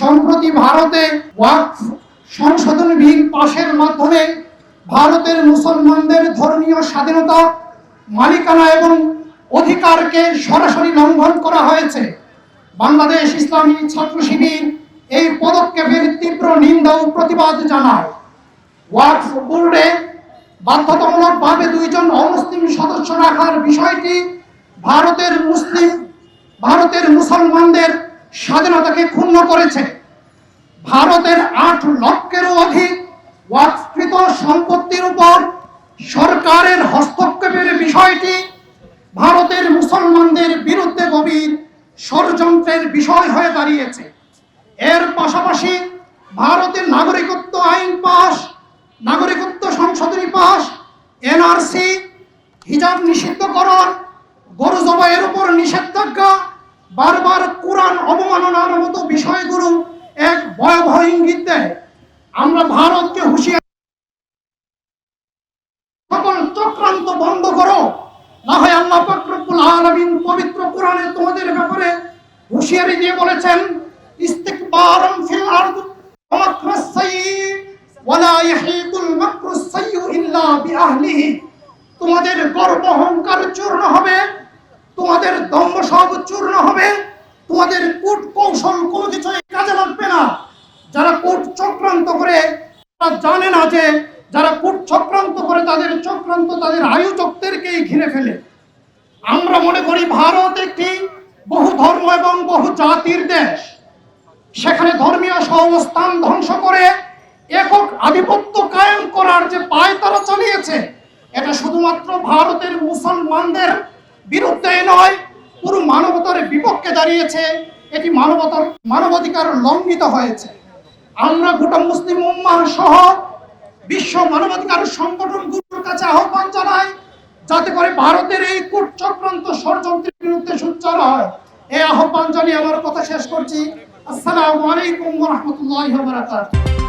সম্প্রতি ভারতে ওয়াকফ সংশোধন বিল পাশের মাধ্যমে ভারতের মুসলমানদের ধর্মীয় স্বাধীনতা, মালিকানা এবং অধিকারকে সরাসরি লঙ্ঘন করা হয়েছে। বাংলাদেশ ইসলামী ছাত্র শিবির এই পদক্ষেপের তীব্র নিন্দা ও প্রতিবাদ জানায়। ওয়াকফ বোর্ডে বাধ্যতামূলকভাবে দুইজন অমুসলিম সদস্য রাখার বিষয়টি ভারতের মুসলিম ভারতের মুসলমানদের স্বাধীনতাকে ক্ষুণ্ণ করেছে। ভারতের আট লক্ষেরও অধিক ওয়াকফকৃত সম্পত্তির উপর সরকারের হস্তক্ষেপের বিষয়টি ভারতের মুসলমানদের বিরুদ্ধে গভীর ষড়যন্ত্রের বিষয় হয়ে দাঁড়িয়েছে। এর পাশাপাশি ভারতের নাগরিকত্ব আইন পাশ, নাগরিকত্ব সংশোধনী পাশ, এনআরসি, হিজাব নিষিদ্ধকরণ, গরু জবাইয়ের উপর নিষেধাজ্ঞা বারবার কোরআন অবমাননার মতো বিষয়গুলো এক ভয়াবহ ইঙ্গিত দেয়। আমরা ভারতকে হুঁশিয়ার সকল চক্রান্ত বন্ধ করো। না হয় আল্লাহ পাক রব্বুল আলামিন পবিত্র কোরআনে তোমাদের ব্যাপারে হুঁশিয়ারি দিয়ে বলেছেন তোমাদের গর্ব অহংকার চূর্ণ হবে, তোমাদের দম্ভ সব চূর্ণ হবে। তোমাদের কূট কৌশল কোনো কিছুই কাজে লাগবে না। যারা কূট চক্রান্ত করে, তারা জানে না যে যারা কূট চক্রান্ত করে, তাদের চক্রান্ত তাদের আয়োজকদেরকেই ঘিরে ফেলে। আমরা মনে করি ভারত একটি বহু ধর্ম এবং বহু জাতির দেশ। সেখানে ধর্মীয় সহাবস্থান ধ্বংস করে একক আধিপত্য কায়েম করার যে পায় তারা চালিয়েছে, এটা শুধুমাত্র ভারতের মুসলমানদের বিরুদ্ধে নয়, পুরো মানবতার দাঁড়িয়েছে, এটি মানবতার মানবাধিকার লঙ্ঘিত হয়েছে। আমরা গোটা মুসলিম উম্মাহ সহ বিশ্ব মানবাধিকার সংগঠনগুলোর কাছে আহ্বান জানাই, যাতে করে ভারতের এই কূট চক্রান্ত ষড়যন্ত্রের বিরুদ্ধে সোচ্চার হয়। এই আহ্বান জানিয়ে আমার কথা শেষ করছি। আসসালামু আলাইকুম রাহমাতুল্লাহি বারাকাতুহু।